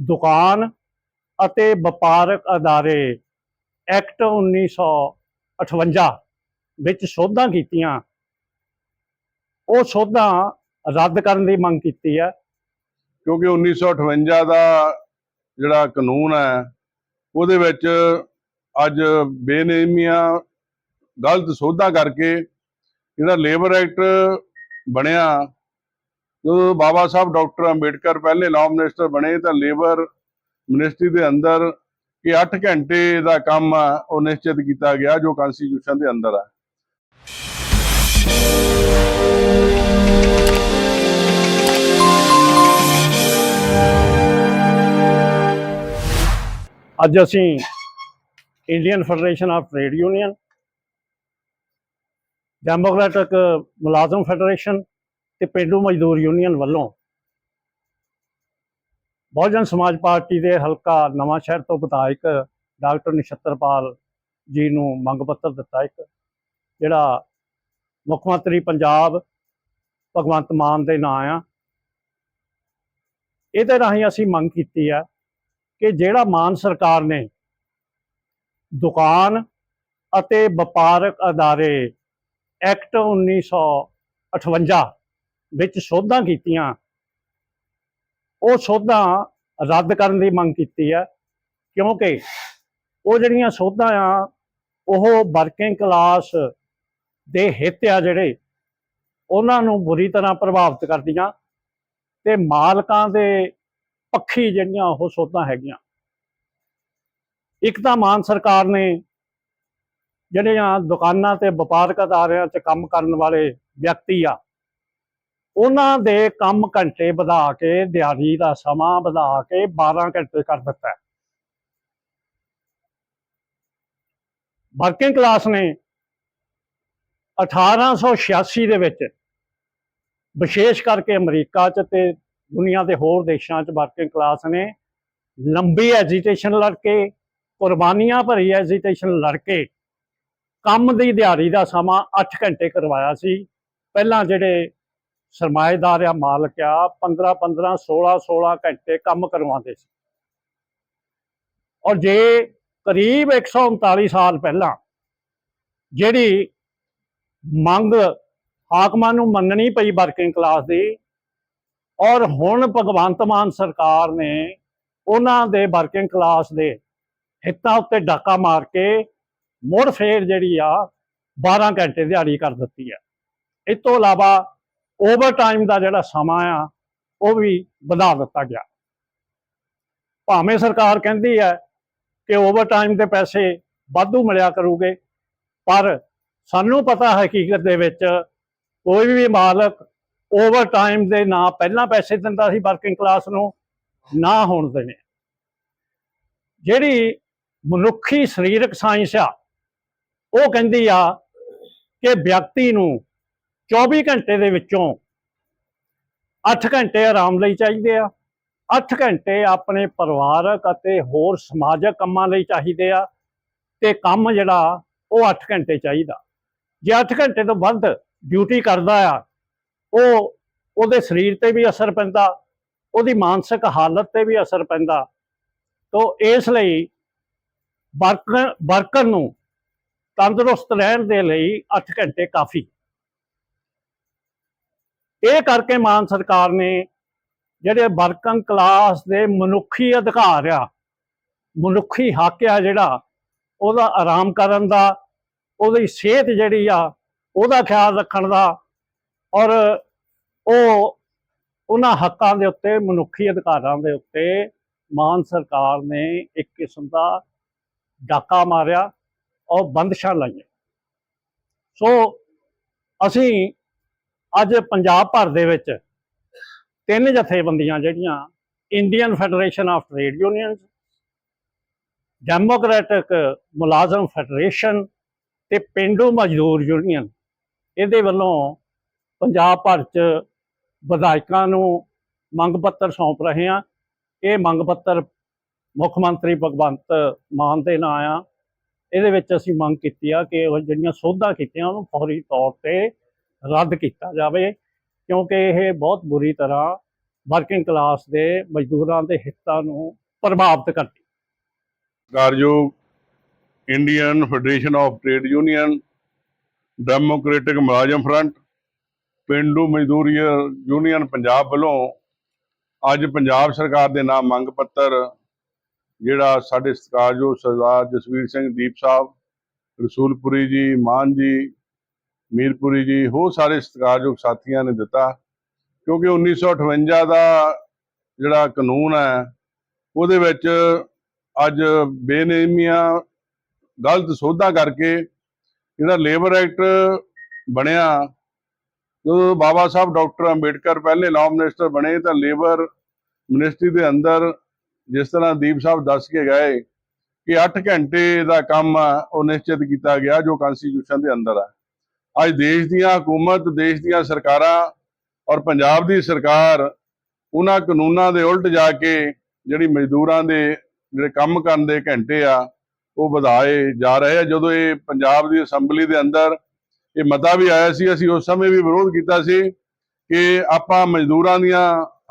ਦੁਕਾਨ ਅਤੇ ਵਪਾਰਕ ਅਦਾਰੇ ਐਕਟ 1958 ਵਿੱਚ ਸੋਧਾਂ ਕੀਤੀਆਂ। ਉਹ ਸੋਧਾਂ ਰੱਦ ਕਰਨ ਦੀ ਮੰਗ ਕੀਤੀ ਹੈ। ਕਿਉਂਕਿ 1958 ਦਾ ਜਿਹੜਾ ਕਾਨੂੰਨ ਹੈ, ਉਹਦੇ ਵਿੱਚ ਅੱਜ ਬੇਨੇਮੀਆਂ ਗਲਤ ਸੋਧਾਂ ਕਰਕੇ ਜਿਹੜਾ ਲੇਬਰ ਐਕਟ ਬਣਿਆ ਜਦੋਂ ਬਾਬਾ ਸਾਹਿਬ ਡਾਕਟਰ ਅੰਬੇਡਕਰ ਪਹਿਲੇ ਲਾਅ ਮਿਨਿਸਟਰ ਬਣੇ, ਤਾਂ ਲੇਬਰ ਮਿਨਿਸਟਰੀ ਦੇ ਅੰਦਰ ਕਿ 8 ਘੰਟੇ ਦਾ ਕੰਮ ਉਹ ਨਿਸ਼ਚਿਤ ਕੀਤਾ ਗਿਆ, ਜੋ ਕਨਸਟੀਟਿਊਸ਼ਨ ਦੇ ਅੰਦਰ ਆ। ਅੱਜ ਅਸੀਂ Indian federation of trade union democratic ਮੁਲਾਜ਼ਮ ਫੈਡਰੇਸ਼ਨ ਤੇ ਪਿੰਡੂ ਮਜ਼ਦੂਰ ਯੂਨੀਅਨ ਵੱਲੋਂ ਬਹੁਜਨ ਸਮਾਜ ਪਾਰਟੀ ਦੇ ਹਲਕਾ ਨਵਾਂ ਸ਼ਹਿਰ ਤੋਂ ਵਿਧਾਇਕ ਡਾਕਟਰ ਨਛੱਤਰਪਾਲ ਜੀ ਨੂੰ ਮੰਗ ਪੱਤਰ ਦਿੱਤਾ ਇੱਕ, ਜਿਹੜਾ ਮੁੱਖ ਮੰਤਰੀ ਪੰਜਾਬ ਭਗਵੰਤ ਮਾਨ ਦੇ ਨਾਂ ਆ। ਇਹਦੇ ਰਾਹੀਂ ਅਸੀਂ ਮੰਗ ਕੀਤੀ ਆ ਕਿ ਜਿਹੜਾ ਮਾਨ ਸਰਕਾਰ ਨੇ ਦੁਕਾਨ ਅਤੇ ਵਪਾਰਕ ਅਦਾਰੇ ਐਕਟ 1958 ਵਿੱਚ ਸੋਧਾਂ ਕੀਤੀਆਂ। ਉਹ ਸੋਧਾਂ ਰੱਦ ਕਰਨ ਦੀ ਮੰਗ ਕੀਤੀ ਹੈ, ਕਿਉਂਕਿ ਉਹ ਜਿਹੜੀਆਂ ਸੋਧਾਂ ਆ, ਉਹ ਵਰਕਿੰਗ ਕਲਾਸ ਦੇ ਹਿੱਤ ਆ ਜਿਹੜੇ, ਉਹਨਾਂ ਨੂੰ ਬੁਰੀ ਤਰ੍ਹਾਂ ਪ੍ਰਭਾਵਿਤ ਕਰਦੀਆਂ ਤੇ ਮਾਲਕਾਂ ਦੇ ਪੱਖੀ ਜਿਹੜੀਆਂ ਉਹ ਸੋਧਾਂ ਹੈਗੀਆਂ। ਇੱਕ ਤਾਂ ਮਾਨ ਸਰਕਾਰ ਨੇ ਜਿਹੜੀਆਂ ਦੁਕਾਨਾਂ ਤੇ ਵਪਾਰਕ ਅਦਾਰਿਆਂ 'ਚ ਕੰਮ ਕਰਨ ਵਾਲੇ ਵਿਅਕਤੀ ਆ ਉਹਨਾਂ ਦੇ ਕੰਮ ਘੰਟੇ ਵਧਾ ਕੇ, ਦਿਹਾੜੀ ਦਾ ਸਮਾਂ ਵਧਾ ਕੇ 12 ਘੰਟੇ ਕਰ ਦਿੱਤਾ। ਵਰਕਿੰਗ ਕਲਾਸ ਨੇ 1886 ਦੇ ਵਿੱਚ ਵਿਸ਼ੇਸ਼ ਕਰਕੇ ਅਮਰੀਕਾ 'ਚ ਤੇ ਦੁਨੀਆ ਦੇ ਹੋਰ ਦੇਸ਼ਾਂ 'ਚ ਵਰਕਿੰਗ ਕਲਾਸ ਨੇ ਲੰਬੀ ਐਜੀਟੇਸ਼ਨ ਲੜ ਕੇ ਕੁਰਬਾਨੀਆਂ ਭਰੀ ਐਜੀਟੇਸ਼ਨ ਲੜ ਕੇ ਕੰਮ ਦੀ ਦਿਹਾੜੀ ਦਾ ਸਮਾਂ 8 ਘੰਟੇ ਕਰਵਾਇਆ ਸੀ। ਪਹਿਲਾਂ ਜਿਹੜੇ ਸਰਮਾਏਦਾਰ ਆ ਮਾਲਕ ਆ 15 15 16 16 ਘੰਟੇ ਕੰਮ ਕਰਵਾਉਂਦੇ ਸੀ। ਔਰ ਜੇ ਕਰੀਬ 139 ਸਾਲ ਪਹਿਲਾਂ ਜਿਹੜੀ ਮੰਗ ਹਾਕਮਾਂ ਨੂੰ ਮੰਨਣੀ ਪਈ ਵਰਕਿੰਗ ਕਲਾਸ ਦੀ, ਔਰ ਹੁਣ ਭਗਵੰਤ ਮਾਨ ਸਰਕਾਰ ਨੇ ਉਹਨਾਂ ਦੇ ਵਰਕਿੰਗ ਕਲਾਸ ਦੇ ਹਿੱਤਾਂ ਉੱਤੇ ਡਾਕਾ ਮਾਰ ਕੇ ਮੁੜ ਫੇਰ ਜਿਹੜੀ ਆ 12 ਘੰਟੇ ਦਿਹਾੜੀ ਕਰ ਦਿੱਤੀ ਆ। ਇਸ ਤੋਂ ਇਲਾਵਾ ਓਵਰ ਟਾਈਮ ਦਾ ਜਿਹੜਾ ਸਮਾਂ ਆ, ਉਹ ਵੀ ਵਧਾ ਦਿੱਤਾ ਗਿਆ। ਭਾਵੇਂ ਸਰਕਾਰ ਕਹਿੰਦੀ ਹੈ ਕਿ ਓਵਰ ਟਾਈਮ ਦੇ ਪੈਸੇ ਵਾਧੂ ਮਿਲਿਆ ਕਰੂਗੇ, ਪਰ ਸਾਨੂੰ ਪਤਾ ਹਕੀਕਤ ਦੇ ਵਿੱਚ ਕੋਈ ਵੀ ਮਾਲਕ ਓਵਰ ਟਾਈਮ ਦੇ ਨਾ ਪਹਿਲਾਂ ਪੈਸੇ ਦਿੰਦਾ ਸੀ ਵਰਕਿੰਗ ਕਲਾਸ ਨੂੰ, ਨਾ ਹੋਣ ਦੇਣੇ। ਜਿਹੜੀ ਮਨੁੱਖੀ ਸਰੀਰਕ ਸਾਇੰਸ ਆ, ਉਹ ਕਹਿੰਦੀ ਆ ਕਿ ਵਿਅਕਤੀ ਨੂੰ 24 ਘੰਟੇ ਦੇ ਵਿੱਚੋਂ 8 ਘੰਟੇ ਆਰਾਮ ਲਈ ਚਾਹੀਦੇ ਆ 8 ਘੰਟੇ ਆਪਣੇ ਪਰਿਵਾਰਕ ਅਤੇ ਹੋਰ ਸਮਾਜਿਕ ਕੰਮਾਂ ਲਈ ਚਾਹੀਦੇ ਆ ਤੇ ਕੰਮ ਜਿਹੜਾ ਉਹ 8 ਘੰਟੇ ਚਾਹੀਦਾ। ਜੇ 8 ਘੰਟੇ ਤੋਂ ਵੱਧ ਡਿਊਟੀ ਕਰਦਾ ਆ, ਉਹ ਉਹਦੇ ਸਰੀਰ ਤੇ ਵੀ ਅਸਰ ਪੈਂਦਾ, ਉਹਦੀ ਮਾਨਸਿਕ ਹਾਲਤ ਤੇ ਵੀ ਅਸਰ ਪੈਂਦਾ। ਤੋਂ ਇਸ ਲਈ ਵਰਕਰ ਵਰਕਰ ਨੂੰ ਤੰਦਰੁਸਤ ਰਹਿਣ ਦੇ ਲਈ 8 ਘੰਟੇ ਕਾਫੀ। ਇਹ ਕਰਕੇ ਮਾਨ ਸਰਕਾਰ ਨੇ ਜਿਹੜੇ ਵਰਕਿੰਗ ਕਲਾਸ ਦੇ ਮਨੁੱਖੀ ਅਧਿਕਾਰ ਆ, ਮਨੁੱਖੀ ਹੱਕ ਆ ਜਿਹੜਾ, ਉਹਦਾ ਆਰਾਮ ਕਰਨ ਦਾ, ਉਹਦੀ ਸਿਹਤ ਜਿਹੜੀ ਆ, ਉਹਦਾ ਖਿਆਲ ਰੱਖਣ ਦਾ ਔਰ ਉਹ ਉਹਨਾਂ ਹੱਕਾਂ ਦੇ ਉੱਤੇ, ਮਨੁੱਖੀ ਅਧਿਕਾਰਾਂ ਦੇ ਉੱਤੇ ਮਾਨ ਸਰਕਾਰ ਨੇ ਇੱਕ ਕਿਸਮ ਦਾ ਡਾਕਾ ਮਾਰਿਆ ਔਰ ਬੰਦਸ਼ਾਂ ਲਾਈਆਂ। ਸੋ ਅਸੀਂ ਅੱਜ ਪੰਜਾਬ ਭਰ ਦੇ ਵਿੱਚ ਤਿੰਨ ਜਥੇਬੰਦੀਆਂ ਜਿਹੜੀਆਂ Indian federation of trade unions democratic ਮੁਲਾਜ਼ਮ ਫੈਡਰੇਸ਼ਨ ਤੇ ਪਿੰਡੂ ਮਜ਼ਦੂਰ ਯੂਨੀਅਨ ਇਹਦੇ ਵੱਲੋਂ ਪੰਜਾਬ ਭਰ ਚ ਵਿਧਾਇਕਾਂ ਨੂੰ ਮੰਗ ਪੱਤਰ ਸੌਂਪ ਰਹੇ ਹਾਂ। ਇਹ ਮੰਗ ਪੱਤਰ ਮੁੱਖ ਮੰਤਰੀ ਭਗਵੰਤ ਮਾਨ ਦੇ ਨਾਂ ਆ। ਇਹਦੇ ਵਿੱਚ ਅਸੀਂ ਮੰਗ ਕੀਤੀ ਆ ਕਿ ਉਹ ਜਿਹੜੀਆਂ ਸੋਧਾਂ ਕੀਤੀਆਂ ਉਹਨੂੰ ਫੌਰੀ ਤੌਰ ਤੇ ਰੱਦ ਕੀਤਾ ਜਾਵੇ, ਕਿਉਂਕਿ ਇਹ ਬਹੁਤ ਬੁਰੀ ਤਰ੍ਹਾਂ ਵਰਕਿੰਗ ਕਲਾਸ ਦੇ ਮਜ਼ਦੂਰਾਂ ਦੇ ਹਿੱਤਾਂ ਨੂੰ ਪ੍ਰਭਾਵਿਤ ਕਰਦੀ। ਕਾਰਯੋਗ Indian federation of trade union democratic ਮੁਲਾਜ਼ਮ ਫਰੰਟ ਪਿੰਡੂ ਮਜ਼ਦੂਰੀ ਯੂਨੀਅਨ ਪੰਜਾਬ ਵੱਲੋਂ ਅੱਜ ਪੰਜਾਬ ਸਰਕਾਰ ਦੇ ਨਾਮ ਮੰਗ ਪੱਤਰ, ਜਿਹੜਾ ਸਾਡੇ ਸਤਿਕਾਰਯੋਗ ਸਰਦਾਰ ਜਸਵੀਰ ਸਿੰਘ ਦੀਪ ਸਾਹਿਬ, ਰਸੂਲਪੁਰੀ ਜੀ, ਮਾਨ ਜੀ ਮੀਰਪੁਰੀ ਜੀ, ਹੋਰ ਸਾਰੇ ਸਤਿਕਾਰਯੋਗ ਸਾਥੀਆਂ ਨੇ ਦਿੱਤਾ, ਕਿਉਂਕਿ 1958 ਦਾ ਜਿਹੜਾ ਕਾਨੂੰਨ ਹੈ, ਉਹਦੇ ਵਿੱਚ ਅੱਜ ਬੇਨੇਮੀਆਂ ਗਲਤ ਸੋਧਾਂ ਕਰਕੇ ਜਿਹੜਾ ਲੇਬਰ ਐਕਟ ਬਣਿਆ, ਜਦੋਂ ਬਾਬਾ ਸਾਹਿਬ ਡਾਕਟਰ ਅੰਬੇਡਕਰ ਪਹਿਲੇ ਲਾਅ ਮਿਨਿਸਟਰ ਬਣੇ, ਤਾਂ ਲੇਬਰ ਮਿਨਿਸਟਰੀ ਦੇ ਅੰਦਰ ਜਿਸ ਤਰ੍ਹਾਂ ਦੀਪ ਸਾਹਿਬ ਦੱਸ ਕੇ ਗਏ ਕਿ 8 ਘੰਟੇ ਦਾ ਕੰਮ ਆ, ਉਹ ਨਿਸ਼ਚਿਤ ਕੀਤਾ ਗਿਆ, ਜੋ ਕਨਸਟੀਟਿਊਸ਼ਨ ਦੇ ਅੰਦਰ ਆ। ਅੱਜ ਦੇਸ਼ ਦੀਆਂ ਹਕੂਮਤ, ਦੇਸ਼ ਦੀਆਂ ਸਰਕਾਰਾਂ ਔਰ ਪੰਜਾਬ ਦੀ ਸਰਕਾਰ ਉਹਨਾਂ ਕਾਨੂੰਨਾਂ ਦੇ ਉਲਟ ਜਾ ਕੇ ਜਿਹੜੀ ਮਜ਼ਦੂਰਾਂ ਦੇ ਜਿਹੜੇ ਕੰਮ ਕਰਨ ਦੇ ਘੰਟੇ ਆ, ਉਹ ਵਧਾਏ ਜਾ ਰਹੇ ਆ। ਜਦੋਂ ਇਹ ਪੰਜਾਬ ਦੀ ਅਸੈਂਬਲੀ ਦੇ ਅੰਦਰ ਇਹ ਮਤਾ ਵੀ ਆਇਆ ਸੀ, ਅਸੀਂ ਉਸ ਸਮੇਂ ਵੀ ਵਿਰੋਧ ਕੀਤਾ ਸੀ ਕਿ ਆਪਾਂ ਮਜ਼ਦੂਰਾਂ ਦੀਆਂ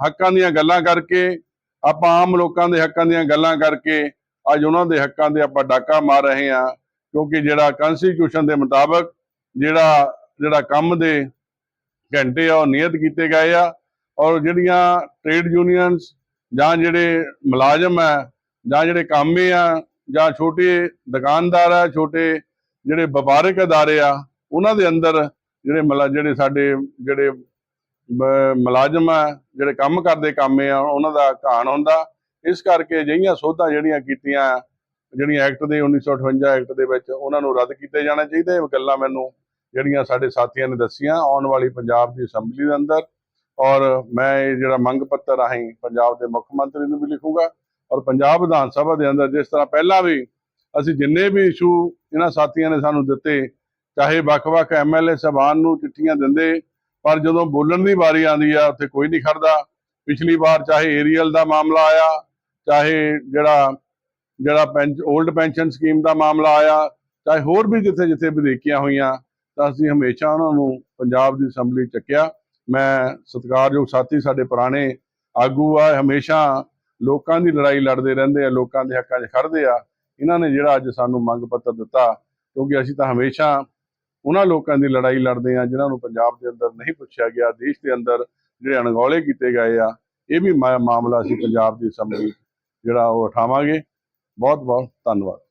ਹੱਕਾਂ ਦੀਆਂ ਗੱਲਾਂ ਕਰਕੇ, ਆਪਾਂ ਆਮ ਲੋਕਾਂ ਦੇ ਹੱਕਾਂ ਦੀਆਂ ਗੱਲਾਂ ਕਰਕੇ ਅੱਜ ਉਹਨਾਂ ਦੇ ਹੱਕਾਂ ਦੇ ਆਪਾਂ ਡਾਕਾ ਮਾਰ ਰਹੇ ਆ ਕਿਉਂਕਿ ਜਿਹੜਾ ਕਨਸਟੀਟਿਊਸ਼ਨ ਦੇ ਮੁਤਾਬਕ ਜਿਹੜਾ ਜਿਹੜਾ ਕੰਮ ਦੇ ਘੰਟੇ ਆ, ਉਹ ਨਿਯਤ ਕੀਤੇ ਗਏ ਆ ਔਰ ਜਿਹੜੀਆਂ ਟ੍ਰੇਡ ਯੂਨੀਅਨਸ ਜਾਂ ਜਿਹੜੇ ਮੁਲਾਜ਼ਮ ਆ, ਜਾਂ ਜਿਹੜੇ ਕਾਮੇ ਆ, ਜਾਂ ਛੋਟੇ ਦੁਕਾਨਦਾਰ ਆ, ਛੋਟੇ ਜਿਹੜੇ ਵਪਾਰਕ ਅਦਾਰੇ ਆ, ਉਹਨਾਂ ਦੇ ਅੰਦਰ ਜਿਹੜੇ ਮੁਲਾ- ਜਿਹੜੇ ਸਾਡੇ, ਜਿਹੜੇ ਮੁਲਾਜ਼ਮ ਆ, ਜਿਹੜੇ ਕੰਮ ਕਰਦੇ ਕਾਮੇ ਆ, ਉਹਨਾਂ ਦਾ ਘਾਣ ਹੁੰਦਾ। ਇਸ ਕਰਕੇ ਅਜਿਹੀਆਂ ਸੋਧਾਂ ਜਿਹੜੀਆਂ ਕੀਤੀਆਂ, ਜਿਹੜੀਆਂ ਐਕਟ ਦੇ 1958 ਐਕਟ ਦੇ ਵਿੱਚ ਉਹਨਾਂ ਨੂੰ ਰੱਦ ਕੀਤੇ ਜਾਣਾ ਚਾਹੀਦਾ। ਇਹ ਗੱਲਾਂ ਮੈਨੂੰ ਜਿਹੜੀਆਂ ਸਾਡੇ ਸਾਥੀਆਂ ਨੇ ਦੱਸੀਆਂ, ਆਉਣ ਵਾਲੀ ਪੰਜਾਬ ਦੀ ਅਸੈਂਬਲੀ ਦੇ ਅੰਦਰ। ਔਰ ਮੈਂ ਇਹ ਜਿਹੜਾ ਮੰਗ ਪੱਤਰ ਰਾਹੀਂ ਪੰਜਾਬ ਦੇ ਮੁੱਖ ਮੰਤਰੀ ਨੂੰ ਵੀ ਲਿਖੂਗਾ ਔਰ ਪੰਜਾਬ ਵਿਧਾਨ ਸਭਾ ਦੇ ਅੰਦਰ ਜਿਸ ਤਰ੍ਹਾਂ ਪਹਿਲਾਂ ਵੀ ਅਸੀਂ ਜਿੰਨੇ ਵੀ ਇਸ਼ੂ ਇਹਨਾਂ ਸਾਥੀਆਂ ਨੇ ਸਾਨੂੰ ਦਿੱਤੇ, ਚਾਹੇ ਵੱਖ-ਵੱਖ ਐਮਐਲਏ ਸਭਾਨ ਨੂੰ ਚਿੱਠੀਆਂ ਦਿੰਦੇ, ਪਰ ਜਦੋਂ ਬੋਲਣ ਦੀ ਵਾਰੀ ਆਉਂਦੀ ਆ, ਉੱਥੇ ਕੋਈ ਨਹੀਂ ਖੜਦਾ। ਪਿਛਲੀ ਵਾਰ ਚਾਹੇ ਏਰੀਅਲ ਦਾ ਮਾਮਲਾ ਆਇਆ, ਚਾਹੇ ਜਿਹੜਾ ਜਿਹੜਾ ਪੈਂਚ 올ਡ ਪੈਨਸ਼ਨ ਸਕੀਮ ਦਾ ਮਾਮਲਾ ਆਇਆ, ਚਾਹੇ ਹੋਰ ਵੀ ਜਿੱਥੇ ਜਿੱਥੇ ਵਿਦੇਕੀਆਂ ਹੋਈਆਂ ਤਾਂ ਅਸੀਂ ਹਮੇਸ਼ਾ ਉਹਨਾਂ ਨੂੰ ਪੰਜਾਬ ਦੀ ਅਸੈਂਬਲੀ 'ਚ ਚੱਕਿਆ। ਮੈਂ ਸਤਿਕਾਰਯੋਗ ਸਾਥੀ ਸਾਡੇ ਪੁਰਾਣੇ ਆਗੂ ਆ, ਹਮੇਸ਼ਾ ਲੋਕਾਂ ਦੀ ਲੜਾਈ ਲੜਦੇ ਰਹਿੰਦੇ ਆ, ਲੋਕਾਂ ਦੇ ਹੱਕਾਂ 'ਚ ਖੜਦੇ ਆ। ਇਹਨਾਂ ਨੇ ਜਿਹੜਾ ਅੱਜ ਸਾਨੂੰ ਮੰਗ ਪੱਤਰ ਦਿੱਤਾ, ਕਿਉਂਕਿ ਅਸੀਂ ਤਾਂ ਹਮੇਸ਼ਾ ਉਹਨਾਂ ਲੋਕਾਂ ਦੀ ਲੜਾਈ ਲੜਦੇ ਆ, ਜਿਨ੍ਹਾਂ ਨੂੰ ਪੰਜਾਬ ਦੇ ਅੰਦਰ ਨਹੀਂ ਪੁੱਛਿਆ ਗਿਆ, ਦੇਸ਼ ਦੇ ਅੰਦਰ ਜਿਹੜੇ ਅਣਗੌਲੇ ਕੀਤੇ ਗਏ ਆ, ਇਹ ਵੀ ਮਾ- ਮਾਮਲਾ ਅਸੀਂ ਪੰਜਾਬ ਦੀ ਅਸੈਂਬਲੀ ਜਿਹੜਾ ਉਹ ਉਠਾਵਾਂਗੇ। ਬਹੁਤ ਬਹੁਤ ਧੰਨਵਾਦ।